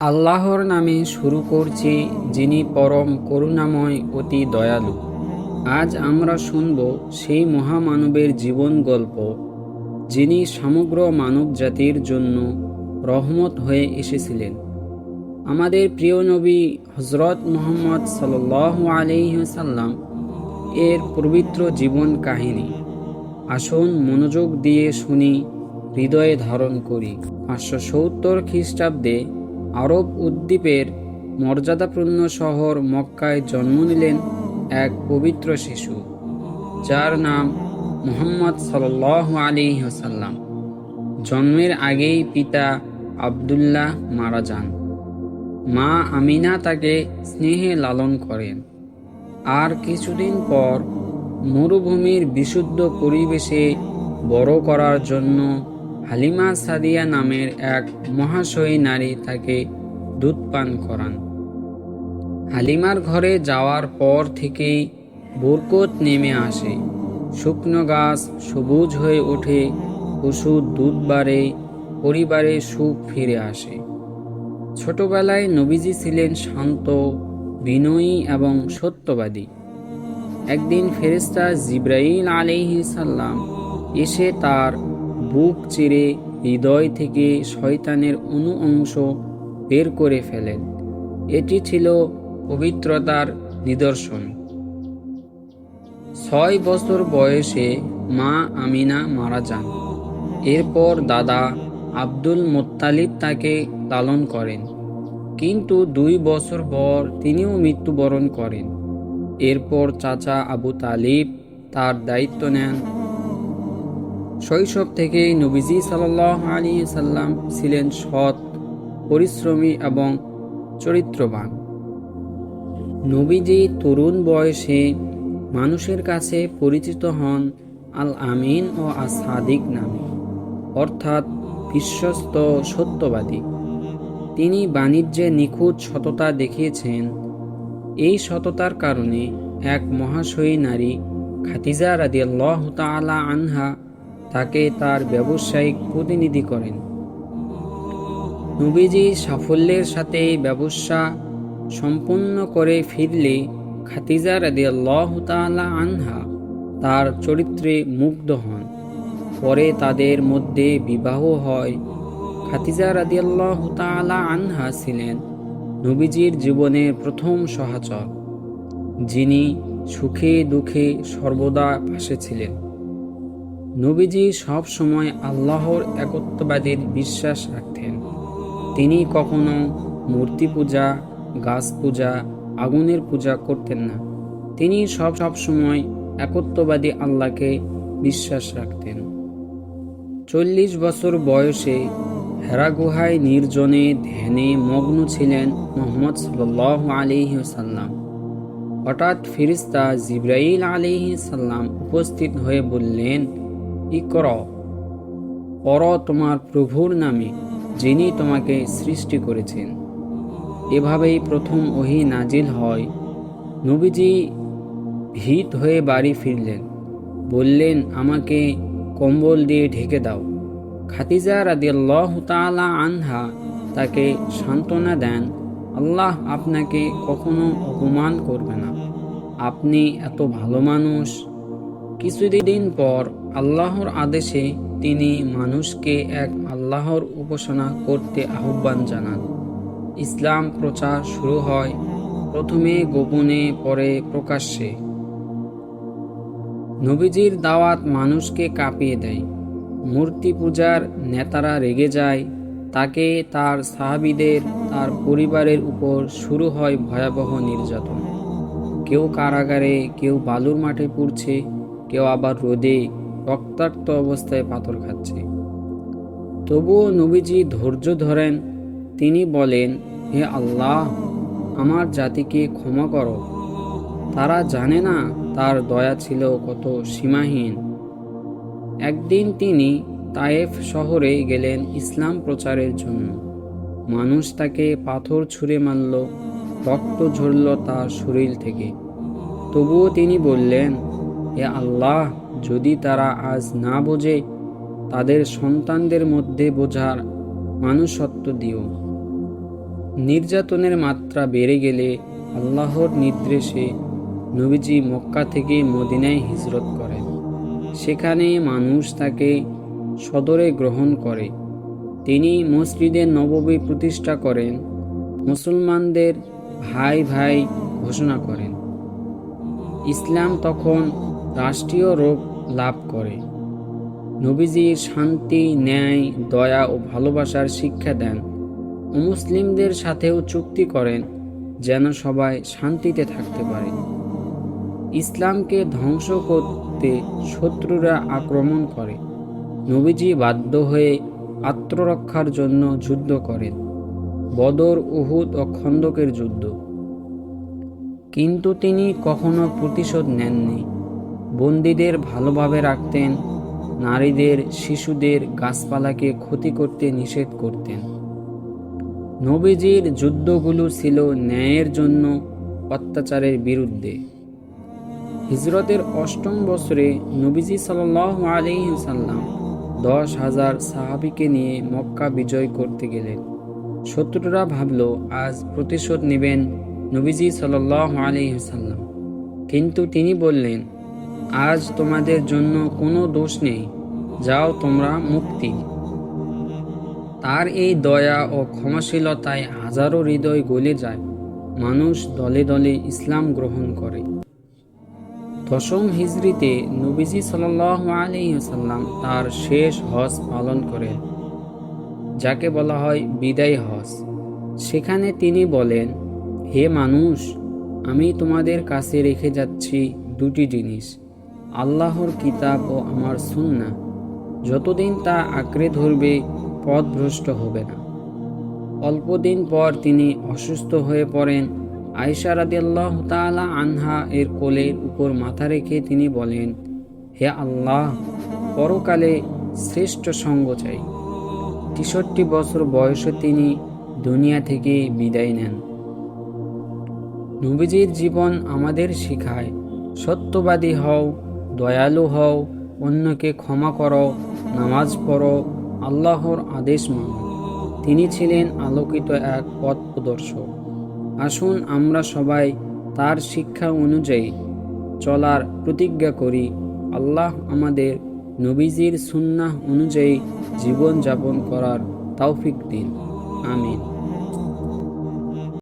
আল্লাহর নামে শুরু করছি, যিনি পরম করুণাময় অতি দয়ালু। আজ আমরা শুনব সেই মহামানবের জীবন গল্প, যিনি সমগ্র মানব জাতির জন্য রহমত হয়ে এসেছিলেন। আমাদের প্রিয় নবী হজরত মোহাম্মদ সাল আলিহাসাল্লাম এর পবিত্র জীবন কাহিনী। আসুন মনোযোগ দিয়ে শুনি, হৃদয়ে ধারণ করি। পাঁচশো সত্তর খ্রিস্টাব্দে আরব উদ্বীপের মর্যাদাপূর্ণ শহর মক্কায় জন্ম নিলেন এক পবিত্র শিশু, যার নাম মুহাম্মদ সাল আলী হাসাল্লাম জন্মের আগেই পিতা আবদুল্লাহ মারা যান। মা আমিনা তাকে স্নেহে লালন করেন। আর কিছুদিন পর মরুভূমির বিশুদ্ধ পরিবেশে বড় করার জন্য হালিমা সাদিয়া নামের এক মহাশয়ী নারী তাকে দুধ পান করান। হালিমার ঘরে যাওয়ার পর থেকেই বরকত নেমে আসে। শুকনো গাছ সবুজ হয়ে ওঠে, পশু দুধ বাড়ে, পরিবারে সুখ ফিরে আসে। ছোটবেলায় নবীজি ছিলেন শান্ত, বিনয়ী এবং সত্যবাদী। একদিন ফেরেস্তা জিব্রাইল আলাইহি সাল্লাম এসে তার বুক চিরে হৃদয় থেকে শয়তানের অনু অংশ বের করে ফেলেন। এটি ছিল পবিত্রতার নিদর্শন। ছয় বছর বয়সে মা আমিনা মারা যান। এরপর দাদা আব্দুল মোত্তালিব তাকে লালন করেন। কিন্তু দুই বছর পর তিনিও মৃত্যুবরণ করেন। এরপর চাচা আবু তালিব তার দায়িত্ব নেন শৈশব থেকেই নবীজি সাল্লাহ আলী সাল্লাম ছিলেন সৎ, পরিশ্রমী এবং চরিত্রবান। নবীজি তরুণ বয়সে মানুষের কাছে পরিচিত হন আল আমিন ও আসাদিক নামে, অর্থাৎ বিশ্বস্ত সত্যবাদী। তিনি বাণিজ্যে নিখুঁত সততা দেখিয়েছেন। এই সততার কারণে এক মহাশয়ী নারী খাতিজা রাদিয়াল্লাহ তাআলা আনহা তাকে তার ব্যবসায়িক প্রতিনিধি করেন। নবীজি সাফল্যের সাথে ব্যবসা সম্পূর্ণ করে ফিরলে খাতিজা রাদিয়াল্লাহ তাআলা আনহা তার চরিত্রে মুগ্ধ হন। পরে তাদের মধ্যে বিবাহ হয়। খাতিজা রাদিয়াল্লাহ তাআলা আনহা ছিলেন নবীজির জীবনের প্রথম সহচর, যিনি সুখে দুঃখে সর্বদা পাশে ছিলেন। নবীজি সব সময় আল্লাহর একত্ববাদীর বিশ্বাস রাখতেন। তিনি কখনো মূর্তি পূজা, গাছ পূজা, আগুনের পূজা করতেন না। তিনি সব সব সময় একত্ববাদী আল্লাহকে বিশ্বাস রাখতেন। চল্লিশ বছর বয়সে হেরা গুহায় নির্জনে ধ্যানে মগ্ন ছিলেন মোহাম্মদ সাল্লাহ আলিহি সাল্লাম হঠাৎ ফিরিস্তা জিব্রাইল আলিহি সাল্লাম উপস্থিত হয়ে বললেন ইকর। পর তোমার প্রভুর নামে যিনি তোমাকে সৃষ্টি করেছেন। এভাবেই প্রথম ওহি নাজিল হয়। নবীজি ভীত হয়ে বাড়ি ফিরলেন। বললেন, আমাকে কম্বল দিয়ে ঢেকে দাও। খাতিজা রাদিয়াল্লাহ আনহা তাকে সান্ত্বনা দেন, আল্লাহ আপনাকে কখনো অপমান করবে না। আপনি এত ভালো মানুষ কিছুদিন পর আল্লাহর আদেশে তিনি মানুষকে এক আল্লাহর উপাসনা করতে আহ্বান জানান। ইসলাম প্রচার শুরু হয় প্রথমে গোপনে, পরে প্রকাশ্যে। নবীজির দাওয়াত মানুষকে কাঁপিয়ে দেয়। মূর্তি পূজার নেতারা রেগে যায়। তাকে তার সাহাবিদের, তার পরিবারের উপর শুরু হয় ভয়াবহ নির্যাতন। কেউ কারাগারে, কেউ বালুর মাঠে পুড়ছে। কেউ আবার রোদে রক্তাক্ত অবস্থায় পাথর খাচ্ছে। তবুও নবীজি ধৈর্য ধরেন, তিনি বলেন, হে আল্লাহ, আমার জাতিকে ক্ষমা করো। তারা জানে না তার দয়া ছিল কত সীমাহীন। একদিন তিনি তায়েফ শহরে গেলেন ইসলাম প্রচারের জন্য। মানুষ তাকে পাথর ছুঁড়ে মারল, রক্ত ঝরল তার শরীর থেকে। তবুও তিনি বললেন হে আল্লাহ, যদি তারা আজ না বোঝে, তাদের সন্তানদের মধ্যে বোঝার মানুষত্ব দিও। নির্যাতনের মাত্রা বেড়ে গেলে আল্লাহর নির্দেশে নবীজি মক্কা থেকে মদিনায় হিজরত করেন। সেখানে মানুষ তাকে সদরে গ্রহণ করে। তিনি মসজিদে নববী প্রতিষ্ঠা করেন, মুসলমানদের ভাই ভাই ঘোষণা করেন। ইসলাম তখন রাষ্ট্রীয় রূপ লাভ করে। নবীজির শান্তি, ন্যায়, দয়া ও ভালোবাসার শিক্ষা দেন। মুসলিমদের সাথেও চুক্তি করেন যেন সবাই শান্তিতে থাকতে পারে। ইসলামকে ধ্বংস করতে শত্রুরা আক্রমণ করে। নবীজি বাধ্য হয়ে আত্মরক্ষার জন্য যুদ্ধ করেন। বদর, উহুদ ও খন্দকের যুদ্ধ। কিন্তু তিনি কখনো প্রতিশোধ নেননি। বন্দীদের ভালোভাবে রাখতেন, নারীদের, শিশুদের গাছপালাকে ক্ষতি করতে নিষেধ করতেন। নবীজির যুদ্ধগুলো ছিল ন্যায়ের জন্য অত্যাচারের বিরুদ্ধে। হিজরতের অষ্টম বছরে নবীজি সাল্লাহ আলিহাল্লাম দশ হাজার সাহাবিকে নিয়ে মক্কা বিজয় করতে গেলেন। শত্রুরা ভাবল, আজ প্রতিশোধ নেবেন নবীজি সাল্লাহ আলিহাল্লাম কিন্তু তিনি বললেন আজ তোমাদের জন্য কোনো দোষ নেই। যাও তোমরা মুক্তি। তার এই দয়া ও ক্ষমাশীলতায় হাজারো হৃদয় গলে যায়। মানুষ দলে দলে ইসলাম গ্রহণ করে। দশম হিজড়িতে নবীজি সাল্লাহ আলিহাল্লাম তার শেষ হজ পালন করেন, যাকে বলা হয় বিদায় হজ। সেখানে তিনি বলেন, হে মানুষ, আমি তোমাদের কাছে রেখে যাচ্ছি দুটি জিনিস। আল্লাহর কিতাব ও আমার সুন্না। যতদিন তা আঁকড়ে ধরবে, পথভ্রষ্ট হবে না। অল্পদিন পর তিনি অসুস্থ হয়ে পড়েন। আয়সা রাদিয়াল্লাহ তাআলা আনহা এর কোলের উপর মাথা রেখে তিনি বলেন, হে আল্লাহ, পরকালে শ্রেষ্ঠ সঙ্গ চাই। তেষট্টি বছর বয়সে তিনি দুনিয়া থেকে বিদায় নেন। নবীজির জীবন আমাদের শিখায়, সত্যবাদী হও দয়ালু হও, অন্যকে ক্ষমা করো, নামাজ পড়ো, আল্লাহর আদেশ মানো। তিনি ছিলেন আলোকিত এক পথ প্রদর্শক। আসুন আমরা সবাই তার শিক্ষা অনুযায়ী চলার প্রতিজ্ঞা করি, আল্লাহ আমাদের নবীজির সুন্নাহ অনুযায়ী জীবন যাপন করার তৌফিক দিন। আমিন।